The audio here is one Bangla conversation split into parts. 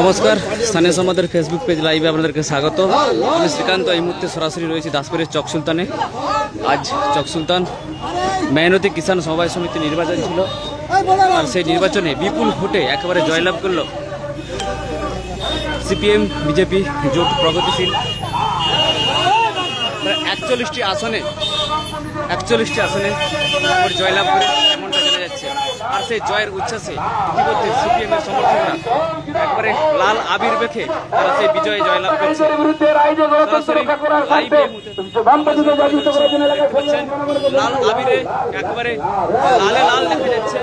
নমস্কার, স্থানীয় সমাদের ফেসবুক পেজ লাইভে আপনাদেরকে স্বাগত। আমি শ্রীকান্ত, এই মুহূর্তে সরাসরি রয়েছি দাসপুরের চক সুলতানে। আজ চক সুলতান, মেহনতি কিষাণ সমবায় সমিতি নির্বাচন ছিল। আর সেই নির্বাচনে বিপুল ভোটে একেবারে জয়লাভ করল সিপিএম, বিজেপি, জোট প্রগতিশীল। একচল্লিশটি আসনে একচল্লিশটি আসনে জয়লাভ করে আর সেই জয়ের উচ্ছ্বাসে ইতিমধ্যে সিপিএম এর সমর্থকরা একবারে লাল আবির মেখে তারা সেই বিজয়ে জয়লাভ করছে। লাল আবিরে একবারে লালে লাল দেখা যাচ্ছে।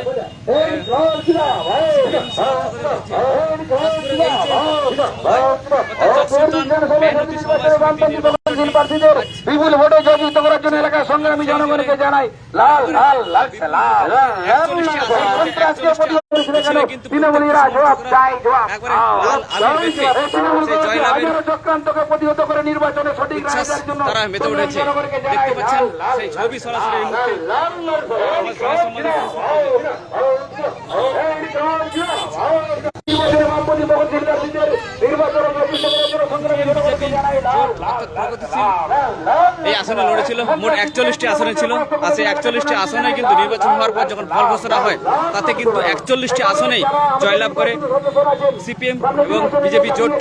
বিপুল ভোটে জয়যুক্ত করার জন্য এলাকার সংগ্রামী জনগণকে জানাই লাল লাল লাল তৃণমূলীরা জবাব চাই জবাব চক্রান্তকে প্রতিহত করে নির্বাচনে সঠিক জন্য জনগণকে জানাই লাল, লাল, লাল, লাল, আমার সমাজ সম্মানিত নির্বাচনে বামপন্থী ভগৎ সিং প্রার্থীদের নির্বাচনে জয়যুক্ত করার জন্য সংগ্রামী জনগণকে জানাই লাল, এই আসনে লড়েছিল, মোট একচল্লিশটি আসনে ছিল। সেই একচল্লিশটি আসনে কিন্তু নির্বাচন হওয়ার পর যখন ফল ঘোষণা হয়, তাতে কিন্তু একচল্লিশটি আসনেই জয়লাভ করে সিপিএম এবং বিজেপি জোট।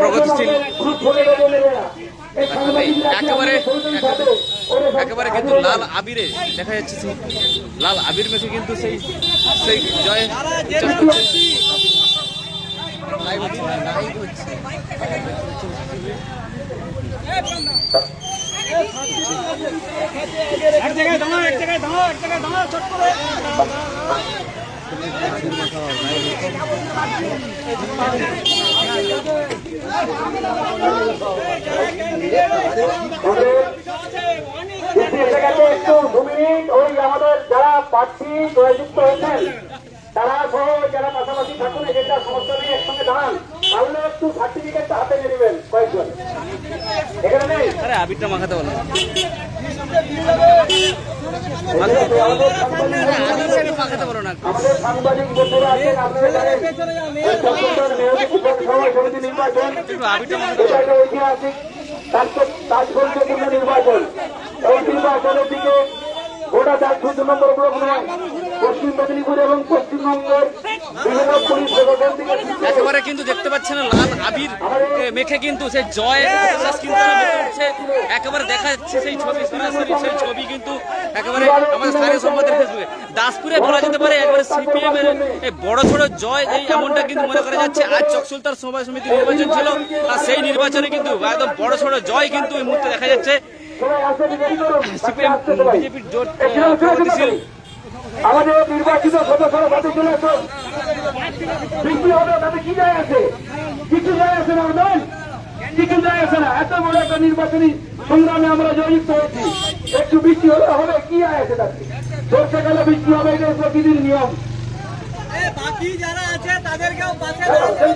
প্রগতিশীল। একেবারে একেবারে কিন্তু লাল আবিরে দেখা যাচ্ছে লাল আবির মেখে কিন্তু সেই সেই জয় হচ্ছে একটু দু আমাদের যারা প্রার্থী জয়যুক্ত হয়েছেন তারা সহ যারা থাকুন এজেন্ডা সমস্যা নেই একসঙ্গে দাঁড়ান। পারলে একটু সার্টিফিকেটটা হাতে নিয়ে নেবেন কয়েকজন। এখানে নেই? আরে আবিরটা মাখাতে বলো। মাখাতে বলো। না। আমাদের সাংবাদিক বন্ধুরা আছেন আপনারা জানেন এই চট্টগ্রাম মেয়র যুবক সমাজ নির্বাচন এটা ঐতিহাসিক তাৎপর্যপূর্ণ নির্বাচন। এই নির্বাচনের দিকে গোটা চার চোদ্দ নম্বর ব্লক নয়। পশ্চিম মেদিনীপুর এবং পশ্চিমবঙ্গের একেবারে কিন্তু দেখতে পাচ্ছেন লাল আবির মেখে কিন্তু সেই জয় একেবারে দেখা যাচ্ছে সেই ছবি সরাসরি সেই ছবি কিন্তু একেবারে আমাদের স্থানীয় ফেসবুকে। দাসপুরে বলা যেতে পারে একবারে সিপিএম এর বড় ছোট জয় এই এমনটা কিন্তু মনে করা যাচ্ছে। আজ চকসুলতার সভায় সমিতি নির্বাচন ছিল আর সেই নির্বাচনে কিন্তু একদম বড় ছোট জয় কিন্তু এই মুহূর্তে দেখা যাচ্ছে। সিপিএম বিজেপির জোট প্রগতিশীল আপনি। আমাদের নির্বাচিত সদস্যরা সাথে চলে আসুন বৃষ্টি হবে তাতে কি যায় আছে? কিছু যায় আসে না আমাদের কিছু যায় আসে না। এত বড় একটা নির্বাচনী সংগ্রামে আমরা জড়িত হয়েছি। একটু বৃষ্টি হলে হবে কি যায় আছে তাতে? বর্ষাকালে বৃষ্টি হবে এটা প্রতিদিন নিয়ম। বাকি যারা আছে তাদেরকেও পাশে দাঁড়াতে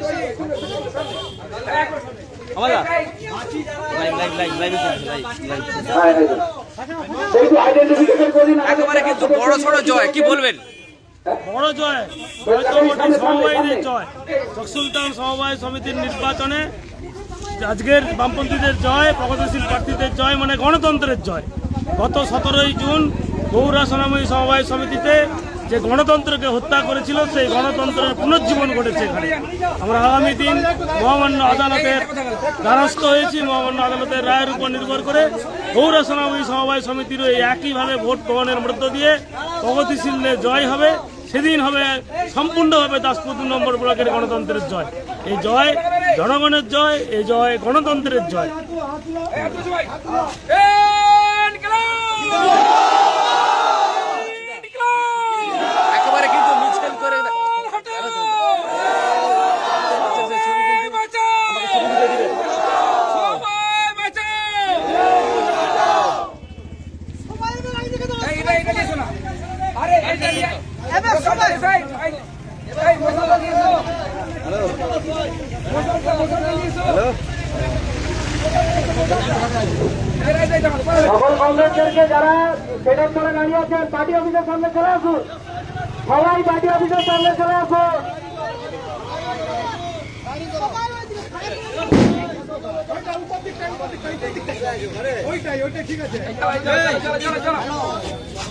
একেবারে কিন্তু বড় সড়ো জয় কি বলবেন? বড় জয়। জয়তমটি সমবায়ীদের জয় চকসুলতান সমবায় সমিতির নির্বাচনে আজকের বামপন্থীদের জয় প্রগতিশীল প্রার্থীদের জয় মানে গণতন্ত্রের জয়। গত সতেরোই জুন গৌরা সোনাময়ী সমবায় সমিতিতে যে গণতন্ত্রকে হত্যা করেছিল, সেই গণতন্ত্রের পুনর্জীবন ঘটেছে এখানে। আমরা আগামী দিন মহামান্য আদালতের দ্বারস্থ হয়েছি, মহামান্য আদালতের রায়ের উপর নির্ভর করে গৌরা সমবায় সমিতির এই একইভাবে ভোট গ্রহণের মধ্য দিয়ে প্রগতিশীলদের জয় হবে। সেদিন হবে সম্পূর্ণভাবে দাসপুর নম্বর ব্লকের গণতন্ত্রের জয়। এই জয় জনগণের জয়, এই জয় গণতন্ত্রের জয় একেবারে কিন্তু মিছিল করে সকল কংগ্রেসদেরকে যারা স্টেডিয়াম ধরে দাঁড়িয়ে আছেন পার্টি অফিসের সামনে চলে আসুন সবাই পার্টি অফিসের সামনে চলে আসো।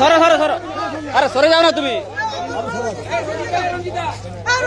সরো সরো সরো। আরে সরে যাও না তুমি। আর